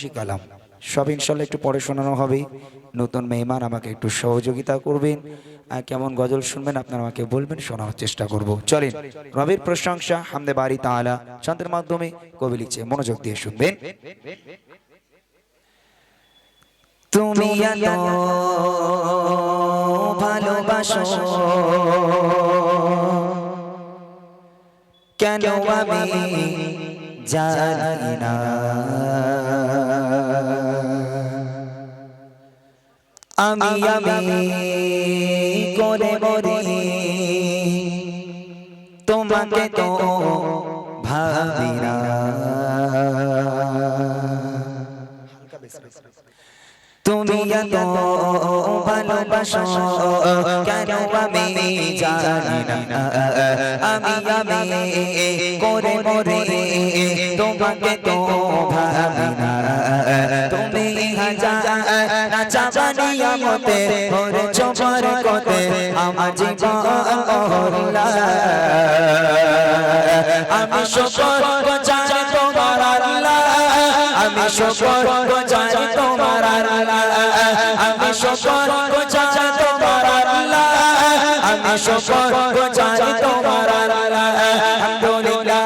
শিখালাম সব ইনশাল্লাহ একটু পরে শোনানো হবে। নতুন মেহমান আমাকে একটু সহযোগিতা করবেন। কেমন গজল শুনবেন আপনারা আমাকে বলবেন, শোনার চেষ্টা করব। চলেন, রবির প্রশংসা হামদে বাড়ি তাআলা ছন্দের মাধ্যমে কবি লিখছে, মনোযোগ দিয়ে শুনবেন। তুমি ভালোবাসো, কেন আমি জানি না? আমি আমি করে মরি। তোমাকে তো ভাবি না। তুমি ভালোবাসো, কেন আমি জানি না। আমি আমি করে মরে তোমাকে তো ভাবি না। তুমি আমি শকর আমি শকর আমি শকর জানি তোমার আল্লাহ। আমি শকর জানি তোমার আল্লাহ। আলহামদুলিল্লাহ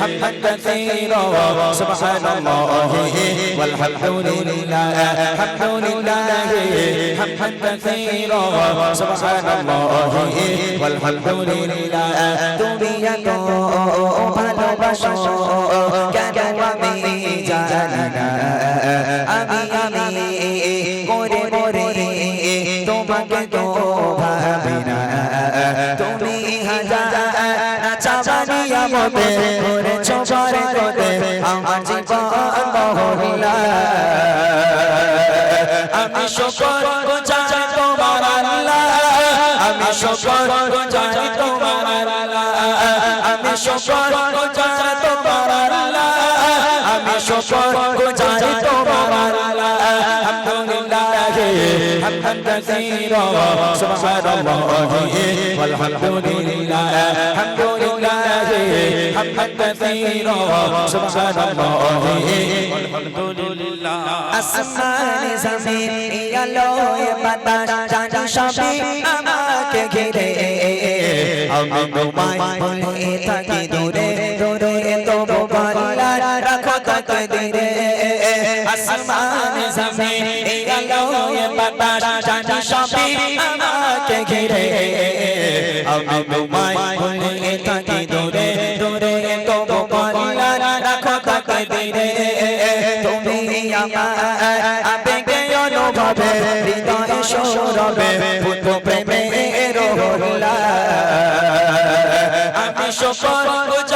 হামদান কাসীরা। সুবহানাল্লাহ walhamdulillah alhamdulillah হামদান কাসীরা। সুবহানাল্লাহ walhamdulillah তুমি এত ভালোবাসো। কেন আমি জানি না। আমি তোমাকে তো ভাবি তুমি হাজার চাবানি আমতে করে চোপার কোতে আমার জীবন মহল্লা আমি শকর জানি তোমার আল্লাহ আমি শকর জানি তোমার আল্লাহ। আমি শকর জানি তোমার আল্লাহ আমি শকর জানি হামদান কাসীরা সুবহানাল্লাহ walhamdulillah alhamdulillah হামদান কাসীরা সুবহানাল্লাহ, আলহামদুলিল্লাহ। আসমানে জমিন আলোয় বাতাস জানি সবই আমাকে ঘিরে। আমি তোমায় বলে থাকি দূরে দূরে, তবু পাল্লা রাখো তত দিরে আসমানে জমিন আলোয় বাতাস জানি সবই আমাকে ঘিরে। আমি তোমায় বলে থাকি দূরে দূরে তবু পাল্লা রাখো তত দিরে তুমি আমার আবেগে অনুভবে, হৃদয় সৌরভে পুত প্রেমে রোহলা। আমি আল্লাহ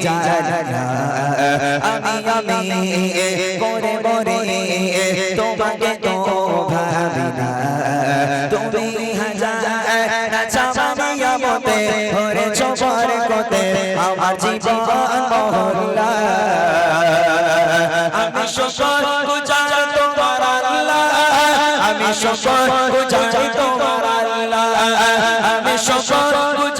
জানি আমি আমি করে মরে তোমাকে তো ভাবি না তুমি হাজার চাবানি আমতে ওরে চোপর আমার জীবন মহল্লা আমি শকর জানি তোমার আল্লাহ আমি শকর জানি তোমার আল্লাহ আমি তোমার আল্লাহ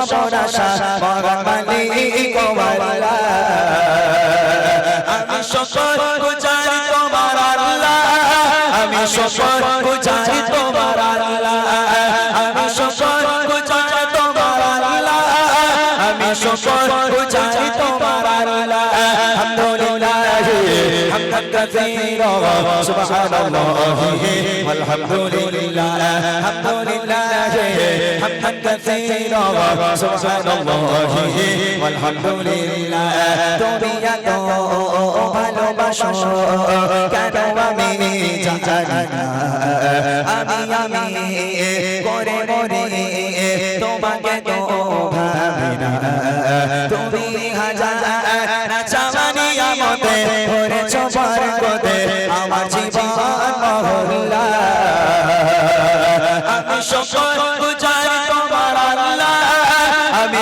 সবর আশা মরণ মালি তোমার আমি সবর গুজারি তোমার আল্লাহ। আমি সবর গুজারি তোমার আল্লাহ। আমি সবর হামদান কাসীরা সুবহানাল্লাহ والحمدلله الحمدلله حمدا كثيرا سبحان الله والحمد لله তুমি এত ভালোবাসো কেন আমি জানি না আমি আমি করে করে তোমাকে তো ভাবি না তুমি হাজার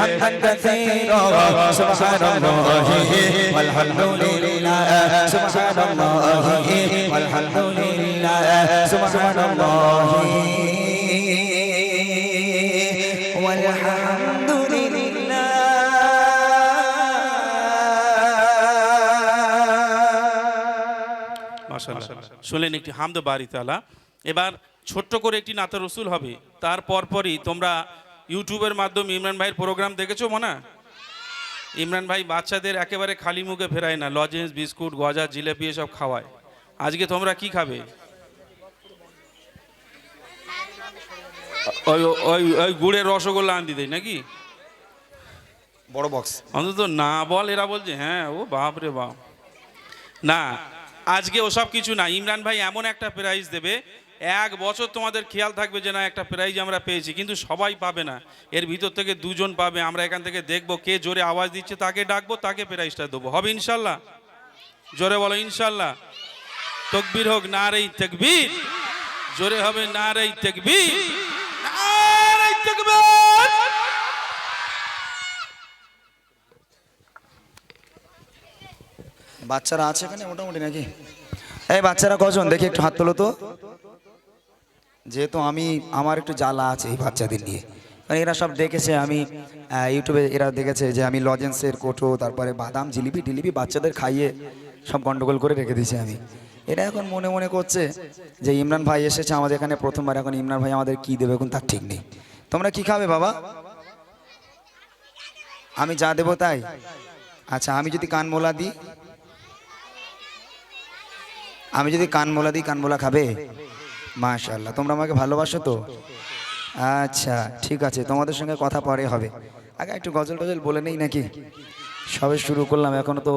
حمدا كثيرا سبحان الله والحمد لله سبحان الله والحمد لله سبحان الله والحمد لله মাশাআল্লাহ শুনলেন একটি হামদ বাড়ি তালা এবার ছোট্ট করে একটি নাতে রসুল হবে তার পরপরই তোমরা ইউটিউবের মাধ্যমে ইমরান ভাইয়ের প্রোগ্রাম দেখেছ মনে? ইমরান ভাই বাচ্চাদের একেবারে খালি মুখে ফেরায় না লজেন্স বিস্কুট গজা জিলেপি এসব খাওয়ায়। আজকে তোমরা কি খাবে? ওই ওই ওই গুড়ের রসগোল্লা আনতে দেয় নাকি? বড় বক্স অন্তত না বল এরা বলছে হ্যাঁ ও বাপ রে বাপ। না আজকে ওসব কিছু না। ইমরান ভাই এমন একটা প্রাইজ দেবে এক বছর তোমাদের খেয়াল থাকবে যে না, একটা প্রাইজ আমরা পেয়েছি, কিন্তু সবাই পাবে না। এর ভিতর থেকে দুজন পাবে, আমরা এখান থেকে দেখব কে জোরে আওয়াজ দিচ্ছে, তাকে ডাকবো, তাকে প্রাইজটা দেবো। হবে ইনশাল্লাহ? জোরে বলো, ইনশাল্লাহ? তকবীর হোক, না রে তকবীর। জোরে হবে, না রে তকবীর। বাচ্চারা আছে এখানে মোটামুটি নাকি? এই বাচ্চারা কজন? দেখি একটু হাত তোলো তো। যেহেতু আমি, আমার একটু জ্বালা আছে এই বাচ্চাদের নিয়ে। কারণ এরা সব দেখেছে আমি ইউটিউবে এরা দেখেছে যে আমি লজেন্সের কোটো, তারপরে বাদাম, জিলিপি, টিলিপি বাচ্চাদের খাইয়ে সব গন্ডগোল করে রেখে দিয়েছি আমি। এটা এখন মনে মনে করছে যে ইমরান ভাই এসেছে আমাদের এখানে প্রথমবার, এখন ইমরান ভাই আমাদের কি দেবে এখন তার ঠিক নেই। তোমরা কি খাবে বাবা? আমি যা দেবো তাই? আচ্ছা আমি যদি কানমোলা দিই? আমি যদি কানমোলা দিই কানমোলা খাবে? মাশাল্লাহ তোমরা আমাকে ভালোবাসো তো? আচ্ছা ঠিক আছে, তোমাদের সঙ্গে কথা পরে হবে। আগে একটু গজল টজল বলে নেই নাকি? সবে শুরু করলাম, এখনও তো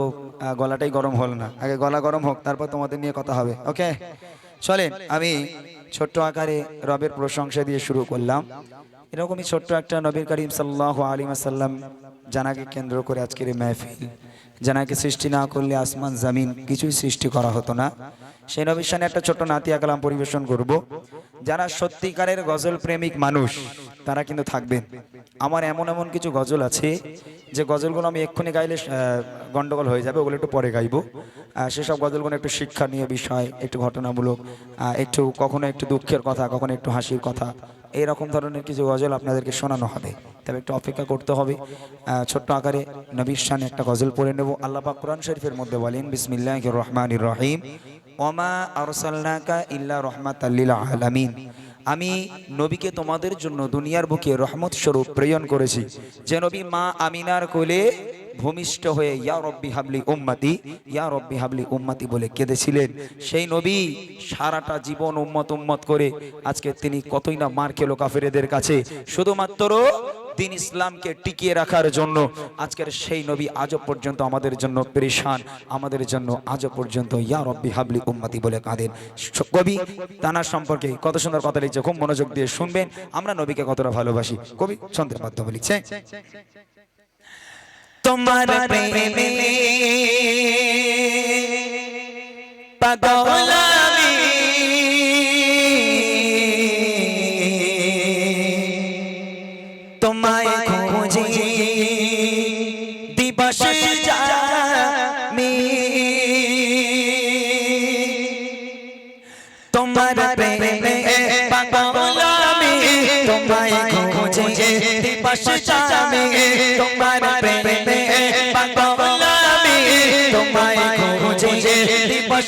গলাটাই গরম হল না। আগে গলা গরম হোক, তারপর তোমাদের নিয়ে কথা হবে, ওকে? চলেন, আমি ছোট্ট আকারে রবের প্রশংসা দিয়ে শুরু করলাম। এরকমই ছোট্ট একটা নবীর করিম সাল্লাহ আলিম আসাল্লাম জানাকে কেন্দ্র করে আজকের এই মেহফিল। জানাকে সৃষ্টি না করলে আসমান, জামিন কিছুই সৃষ্টি করা হতো না। সেই নবীর একটা ছোট্ট নাতিয়া কালাম পরিবেশন করব। যারা সত্যিকারের গজল প্রেমিক মানুষ, তারা কিন্তু থাকবেন। আমার এমন এমন কিছু গজল আছে, যে গজলগুলো আমি এক্ষুনি গাইলে গন্ডগোল হয়ে যাবে, ওগুলো একটু পরে গাইবো। সেসব গজলগুলো একটু শিক্ষা নিয়ে বিষয়, একটু ঘটনামূলক একটু কখনো একটু দুঃখের কথা, কখনো একটু হাসির কথা এইরকম ধরনের কিছু গজল আপনাদেরকে শোনানো হবে। তবে একটু অপেক্ষা করতে হবে। ছোট্ট আকারে নবীর শানে একটা গজল পড়ে নেব। আল্লাহ পাক কোরআন শরীফের মধ্যে বলেন বিসমিল্লাহ রহমানির রহিম। ওমা আরসালনাকা ইল্লা রহমাতাল্লিল আলামিন। আমি নবীকে তোমাদের জন্য দুনিয়ার বুকে রহমত স্বরূপ প্রেরণ করেছি। যে নবী মা আমিনার কোলে ভূমিষ্ঠ হয়ে ইয়া রব্বি হাবলি উম্মাতি, ইয়া রব্বি হাবলি উম্মাতি বলে কেঁদেছিলেন। সেই নবী সারাটা জীবন উম্মত উম্মত করে আজকে তিনি কতই না মার খেলো কাফেরেদের কাছে। শুধুমাত্র দিন ইসলামকে টিকিয়ে রাখার জন্য আজকের সেই নবী আজও পর্যন্ত আমাদের জন্য পরেশান আমাদের জন্য আজও পর্যন্ত ইয়া রব্বি হাবলি উম্মাতি বলে কাঁদেন। কবি তানার সম্পর্কে কত সুন্দর কথা লিখছে খুব মনোযোগ দিয়ে শুনবেন আমরা নবীকে কতটা ভালোবাসি। কবি ছন্দের মাধ্যমে লিখছে তোমার প্রেমে পাগল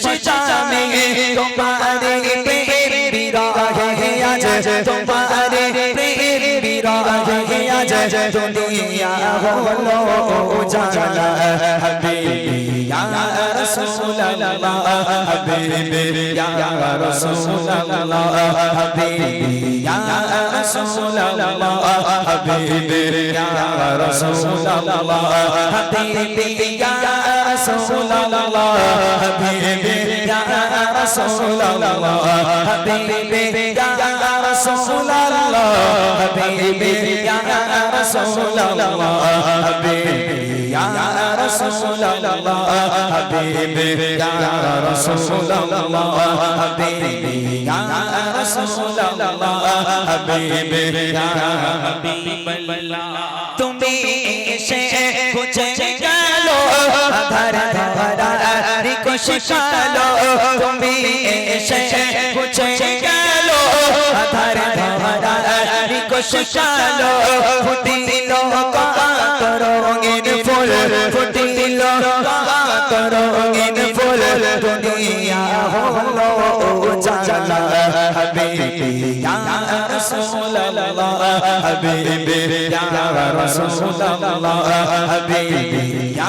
খুশি জানে তোমার দুনিয়া হলো জানা হাবিবি ইয়া রাসূলুল্লাহ হাবিবি ইয়া রাসূলুল্লাহ হাবিবি ইয়া রাসূলুল্লাহ হাবিবি ইয়া রাসূলুল্লাহ হাবিবি ইয়া রাসূলুল্লাহ হাবিবি ইয়া রাসূলুল্লাহ হাবিবি ইয়া رسول اللہ حبیبی یا رسول اللہ حبیبی یا رسول اللہ حبیبی یا رسول اللہ حبیبی یا رسول اللہ حبیبی یا حبیب اللہ تمہیں রিকোশ ফুটিল কাত রঙিন ফুল, ফুটিল কাত রঙিন ফুল, দুনিয়া হলো জালা হাবিবি ইয়া রাসূলুল্লাহ, হাবিবি ইয়া রাসূলুল্লাহ, হাবিবি ইয়া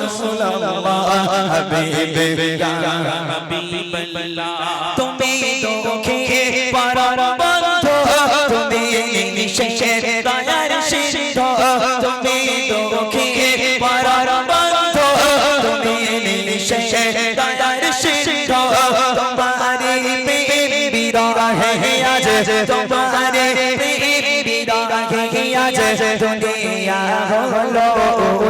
رسول اللہ حبیب یا حبیب اللہ تمہیں دکھے پر بندھو تمہیں شہر دائر شدھو تمہیں دکھے پر بندھو تمہیں شہر دائر شدھو تمہاری بیبی راہ ہے آج تمہاری بیبی راہ ہے آج دنیا ہو لو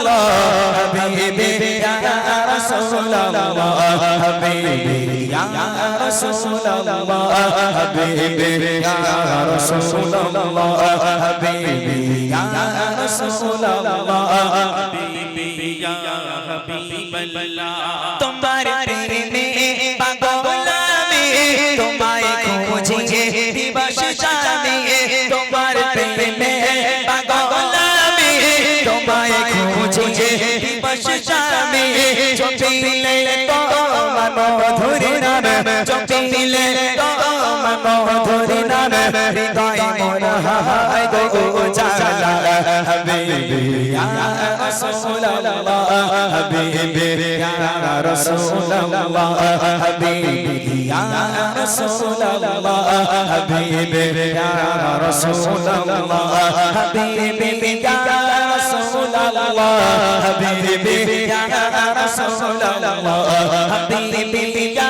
الله حبيبي يا رسول الله حبيبي يا رسول الله حبيبي يا رسول الله حبيبي يا رسول الله حبيبي يا حبيب الله تمہارے تیرے চপিলে মধুর নাম হৃদয় মন হায় গো জালা হাবিবি ইয়া রাসূলুল্লাহ হাবিবি ইয়া রাসূলুল্লাহ হাবিবি ইয়া রাসূলুল্লাহ হাবিবি ইয়া রাসূলুল্লাহ হাবিবি ইয়া রাসূলুল্লাহ হাবিবি ইয়া রাসূলুল্লাহ হাবিবি ইয়া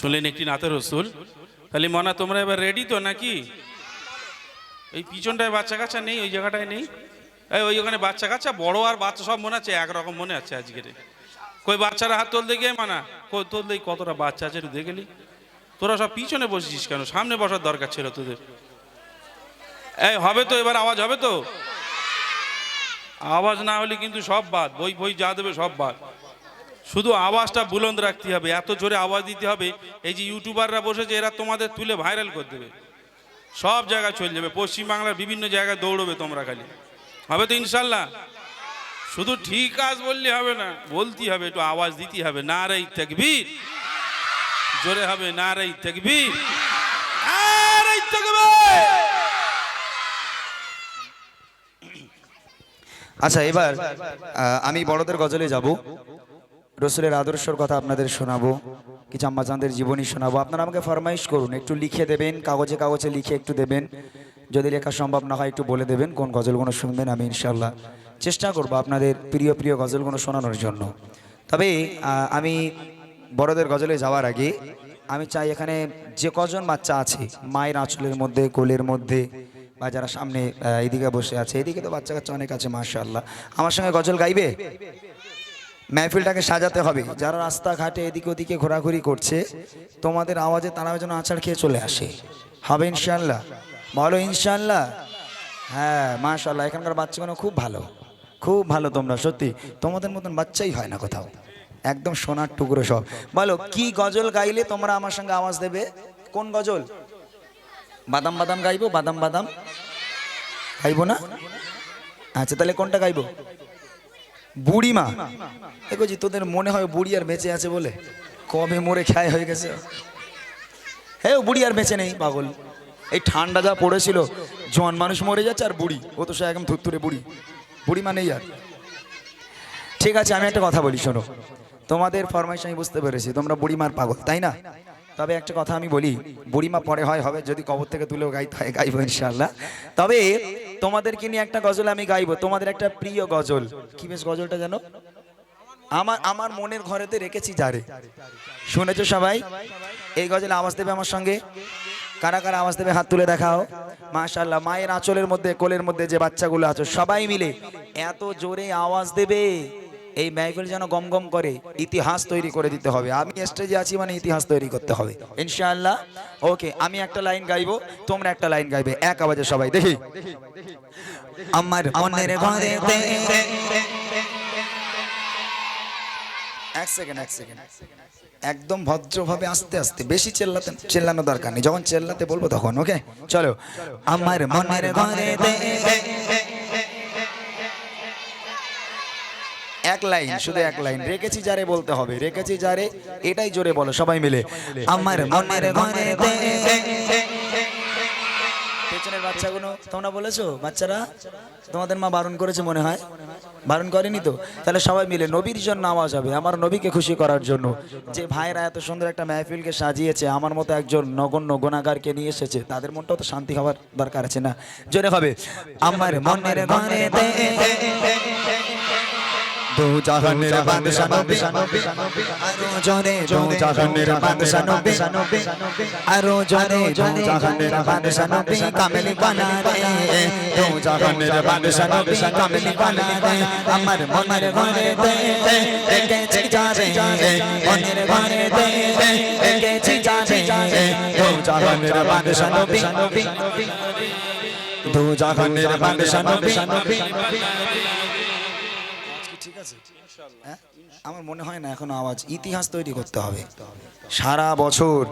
শুনলেন একটি নাতের রসুল? তাহলে মনা তোমরা এবার রেডি তো নাকি? এই পিছনটায় বাচ্চা কাচ্চা নেই ওই জায়গাটায় নেই? এই ওই ওখানে বাচ্চা কাচ্চা বড় আর বাচ্চা সব মনে আছে একরকম মনে আছে আজকের। কই বাচ্চারা হাত তোল দেখে মানা? কই তোল দেখি কতটা বাচ্চা আছে একটু দেখে তোরা সব পিছনে বসেছিস কেন? সামনে বসার দরকার ছিল তোদের। এই হবে তো এবার আওয়াজ হবে তো? আওয়াজ না হলে কিন্তু সব বাদ বই বই যা দেবে সব বাদ। শুধু আওয়াজটা বুলন্দ রাখতে হবে, এত জোরে আওয়াজ দিতে হবে, এই যে ইউটিউবাররা বসেছে, এরা তোমাদের তুলে ভাইরাল করে দেবে। সব জায়গায় চলে যাবে, পশ্চিমবাংলার বিভিন্ন জায়গায় দৌড়বে তোমরা খালি। হবে তো ইনশাল্লাহ? শুধু ঠিক কাজ বললে হবে না বলতে হবে, একটু আওয়াজ দিতে হবে না রে তেকবীর। জোরে হবে না রে তেকবীর! আচ্ছা এবার আমি বড়দের গজলে যাব। রসুলের আদর্শর কথা আপনাদের শোনাবো, কিছু আম্মাজানদের জীবনী শোনাবো। আপনারা আমাকে ফরমাইশ করুন, একটু লিখে দেবেন, কাগজে কাগজে লিখে একটু দেবেন। যদি লেখা সম্ভব না হয়, একটু বলে দেবেন কোন গজলগুলো শুনবেন আমি ইনশাল্লাহ চেষ্টা করব আপনাদের প্রিয় প্রিয় গজলগুলো শোনানোর জন্য। তবে আমি বড়দের গজলে যাওয়ার আগে আমি চাই এখানে যে কজন বাচ্চা আছে, মায়ের আঁচলের মধ্যে, কোলের মধ্যে, বা যারা সামনে এদিকে বসে আছে, এদিকে তো বাচ্চা কাচ্চা অনেক আছে, মাশাআল্লাহ। আমার সঙ্গে গজল গাইবে? মেহফিলটাকে সাজাতে হবে। যারা রাস্তাঘাটে এদিকে ওদিকে ঘোরাঘুরি করছে, তোমাদের আওয়াজে তারা যেন আছাড় খেয়ে চলে আসে। হবে ইনশাল্লাহ বলো ইনশাল্লাহ হ্যাঁ মাশাল্লাহ এখানকার বাচ্চাগুলো খুব ভালো। খুব ভালো তোমরা, সত্যি। তোমাদের মতন বাচ্চাই হয় না কোথাও। একদম সোনার টুকরো সব। বলো, কি গজল গাইলে তোমরা আমার সঙ্গে আওয়াজ দেবে? কোন গজল? বাদাম বাদাম গাইবো, বাদাম বাদাম। গাইবো না? আচ্ছা তাহলে কোনটা গাইবো? বুড়িমা। দেখো জি, তোদের মনে হয় বুড়ি আর বেঁচে আছে বলে? কবে মরে খায় হয়ে গেছে? হ্যাঁ বুড়ি আর বেঁচে নেই, পাগল। এই ঠান্ডা যা পড়েছিল জন মানুষ মরে যাচ্ছে আর বুড়ি। ও তো সে একদম থুত্তুরে বুড়ি। বুড়ি মানেই আর। ঠিক আছে, আমি একটা কথা বলি, শোনো। তোমাদের ফরমাইশ আমি বুঝতে পেরেছি, তোমরা বুড়িমার পাগল, তাই না? তবে একটা কথা আমি বলি, বুড়িমা পরে হয়, হবে যদি কবর থেকে তুলেও গাইতে হয় গাইবো ইনশাল্লাহ তবে তোমাদেরকে নিয়ে একটা গজল আমি গাইবো, তোমাদের একটা প্রিয় গজল। কি বেশ গজলটা জানো? আমার আমার মনের ঘরেতে রেখেছি যারে। শুনেছো সবাই? এই গজলে আওয়াজ দেবে আমার সঙ্গে? কারা কারা আওয়াজ দেবে? হাত তুলে দেখাও। মাশাল্লাহ মায়ের আঁচলের মধ্যে, কোলের মধ্যে যে বাচ্চাগুলো আছো, সবাই মিলে এত জোরে আওয়াজ দেবে। এই মেহফিল যেন গম গম করে, ইতিহাস তৈরি করে দিতে হবে। আমি স্টেজে আছি মানে ইতিহাস তৈরি করতে হবে। ইনশাআল্লাহ। ওকে আমি একটা লাইন গাইবো, তোমরা একটা লাইন গাইবে। এক আওয়াজে সবাই, দেখি। আমার ঘরে, এক সেকেন্ড এক সেকেন্ড একদম ভদ্রভাবে আস্তে আস্তে। বেশি চেল্লাতে চেল্লানো দরকার নেই। যখন চেল্লাতে বলব তখন ওকে চলো। আমার মনের ঘরে এক লাইন শুধু এক লাইন। রেখেছি যারে বলতে হবে রেখেছি যারে এটাই জোরে বলো সবাই মিলে। আমার মনের ঘরে পেছনের বাচ্চাগুলো তোমরা বলেছ বাচ্চারা? তোমাদের মা বারণ করেছে মনে হয়? বারণ করেনি তো? তাহলে সবাই মিলে নবীর জন্য আওয়াজ হবে আমার নবীকে খুশি করার জন্য। যে ভাইরা এত সুন্দর একটা মেহফিলকে সাজিয়েছে আমার মতো একজন নগণ্য গুণাগারকে নিয়ে এসেছে তাদের মনটাও তো শান্তি হওয়ার দরকার আছে না? জোরে হবে আমার মনের ঘরে দু জাহানের বাদশা নবী আরও জোরে দু জাহানের বাদশা নবী আরও জোরে দু জাহানের বাদশা নবী কামেল বানা রে দু জাহানের বাদশা নবী কামেল বানা রে আমার মনের ঘরে দে। দেখেছি যারে। মনের ঘরে দে। দেখেছি যারে। দু জাহানের বাদশা নবী দু জাহানের বাদশা নবী? আমার মনে হয় না এখন আওয়াজ, ইতিহাস তৈরি করতে হবে। সারা বছর,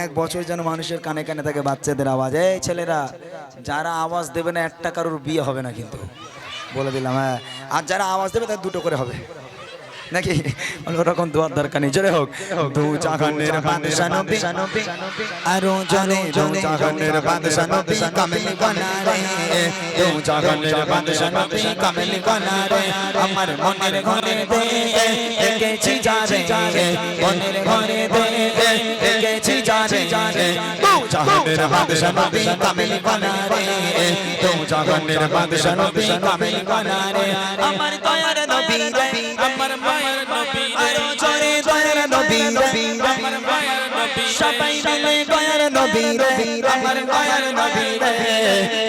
এক বছর যেন মানুষের কানে কানে থাকে বাচ্চাদের আওয়াজ। এই ছেলেরা, যারা আওয়াজ দেবে না, একটা কারোর বিয়ে হবে না কিন্তু। বলে দিলাম হ্যাঁ। আর যারা আওয়াজ দেবে তার দুটো করে হবে। নাকি? ওরকম দোয়ার দরকার নেই। জোরে হোক। দু জাহানের বাদশা নবী আরও জনে দু জাহানের বাদশা নবী কামেল বানা রে দু জাহানের বাদশা নবী কামেল বানা রে আমার মনের ঘরে দে দেখেছি যারে মনের ঘরে দে বাদশা নবী কামেল বানা রে দু জাহানের বাদশা নবী কামেল বানা রে আমার নবী রে আমার দয়ার নবী রে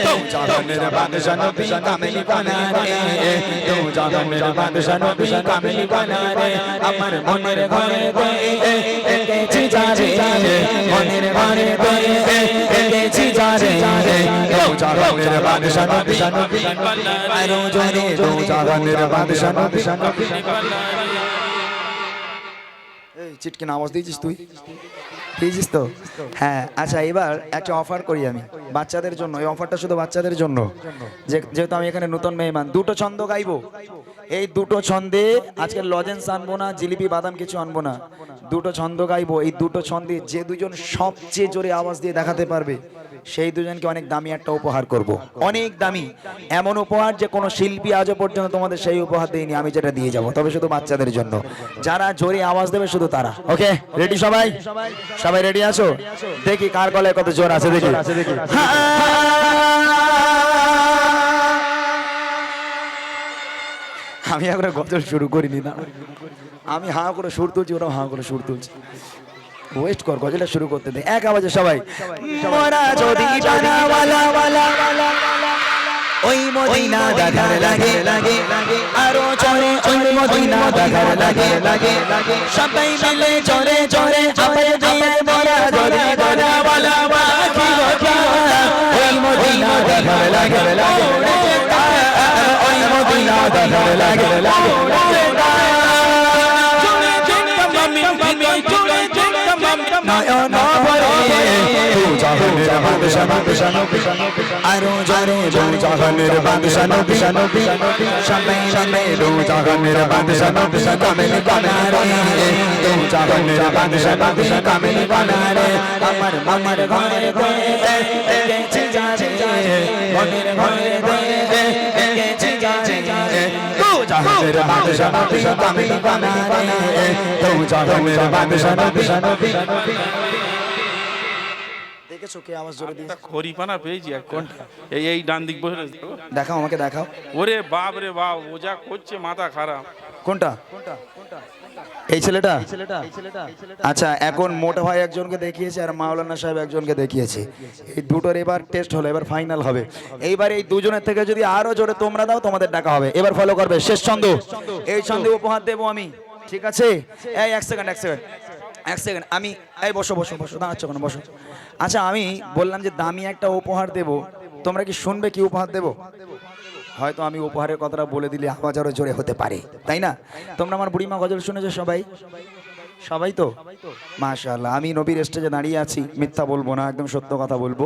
তো জাহানের বাদশা নবী কামিল বানা রে তো জাহানের বাদশা নবী কামিল বানা রে আমার মনের ঘরে দে দেখেছি যারে। মনের ঘরে দে দেখেছি যারে। তো জাহানের বাদশা নবী আরও জোরে। তো জাহানের বাদশা নবী এই চিটকিন আওয়াজ দিয়েছিস তুই? দিয়েছিস তো? হ্যাঁ আচ্ছা এবার একটা অফার করি আমি বাচ্চাদের জন্য। এই অফারটা শুধু বাচ্চাদের জন্য? যেহেতু আমি এখানে নতুন মেহমান, দুটো ছন্দ গাইবো? এই দুটো ছন্দে আজকে লজেন্স আনব না, জিলিপি, বাদাম কিছু আনব না। দুটো ছন্দ গাইবো, এই দুটো ছন্দে যে দুজন সবচেয়ে জোরে আওয়াজ দিয়ে দেখাতে পারবে। সেই দুজনকে অনেক দামি একটা উপহার করব। অনেক দামি। এমন উপহার যে কোনো শিল্পী আজও পর্যন্ত তোমাদের সেই উপহার দিইনি আমি যেটা দিয়ে যাব। তবে শুধু বাচ্চাদের জন্য। যারা জোরে আওয়াজ দেবে শুধু তারা। ওকে রেডি সবাই? সবাই রেডি আছো? দেখি কার গলায় কত জোর আছে দেখি। আমি এখন গজল শুরু করিনি না। আমি হাঁ করে সুর তুলছি ওরাও হাঁ করে সুর তুলছি। ওয়েস্ট কর গজলটা শুরু করতে দে এক আওয়াজে সবাই মোরা যদি ডানাওয়ালা ওই মদিনা দেখার লাগে লাগে আরও চলে ওই মদিনা দেখার লাগে লাগে সবাই মিলে চলে চলে চলে দিয়ে মোরা যদি ডানাওয়ালা কি কথা ওই মদিনা দেখার লাগে লাগে ওই মদিনা দেখার লাগে লাগে বাদশা বাদশা আরও জরে তু জাহানের বাদশা নবী সবাই মিলে তু জাহানের বাদশা নবী কামিল বানারে তু জাহানের বাদশা বাদশা কামিল বানারে আমার মামার ঘরে ঘরে গেছে যাবে ঘরের ঘরে ঘরে গেছে যাবে জাহানের বাদশা নবী কামিল বানারে তু জাহানের বাদশা নবী নবী দেখেছ কে আওয়াজ জোরে পেয়েছি এক কোনটা এই এই ডান দিক বসে দেখাও আমাকে দেখাও। ওরে বাপ রে বাপ ও যা করছে মাথা খারাপ। কোনটা? এই ছেলেটা? আচ্ছা এখন মোটা ভাই একজনকে দেখিয়েছে আর মাওলানা সাহেব একজনকে দেখিয়েছে। এই দুটোর এবার টেস্ট হলো এবার ফাইনাল হবে। এইবার এই দুজনের থেকে যদি আরও জোরে তোমরা দাও তোমাদের ডাকা হবে। এবার ফলো করবে। শেষ ছন্দ। এই ছন্দে উপহার দেবো আমি। ঠিক আছে? এই এক সেকেন্ড এক সেকেন্ড এক সেকেন্ড আমি, এই বসো বসো বসো, দাঁড়াচ্ছ কেন? বসো। আচ্ছা আমি বললাম যে দামি একটা উপহার দেব। তোমরা কি শুনবে কি উপহার দেবো? হয়তো আমি উপহারের কথাটা বলে দিলে আওয়াজ আরও জোরে হতে পারে, তাই না? তোমরা আমার বুড়িমা গজল শুনেছো সবাই? সবাই তো? মাশাআল্লাহ, আমি নবীর স্টেজে দাঁড়িয়ে আছি, মিথ্যা বলব না, একদম সত্য কথা বলব।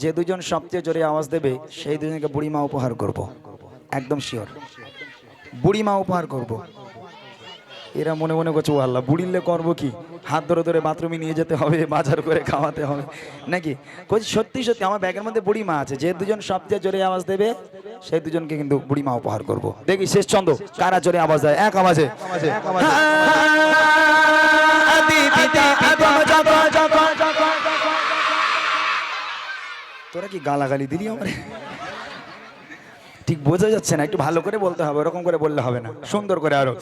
যে দুজন সবচেয়ে জোরে আওয়াজ দেবে, সেই দুজনকে বুড়িমা উপহার করব, একদম শিওর বুড়িমা উপহার করব। এরা মনে মনে করছে ও আল্লাহ বুড়িলে করব কি? হাত ধরে ধরে বাথরুমে নিয়ে যেতে হবে বাজার করে খাওয়াতে হবে। নাকি? কই সত্যি সত্যি আমার ব্যাগের মধ্যে বুড়ি মা আছে যে দুজন সবচেয়ে জোরে আওয়াজ দেবে সেই দুজনকে কিন্তু বুড়ি মা উপহার করব। দেখি শেষ ছন্দ কারা জোরে আওয়াজ দেয়? এক আওয়াজে। তোরা কি গালাগালি দিলি আমার? ঠিক বোঝা যাচ্ছে না, একটু ভালো করে বলতে হবে, ওরকম করে বললে হবে না। সুন্দর করে আরও।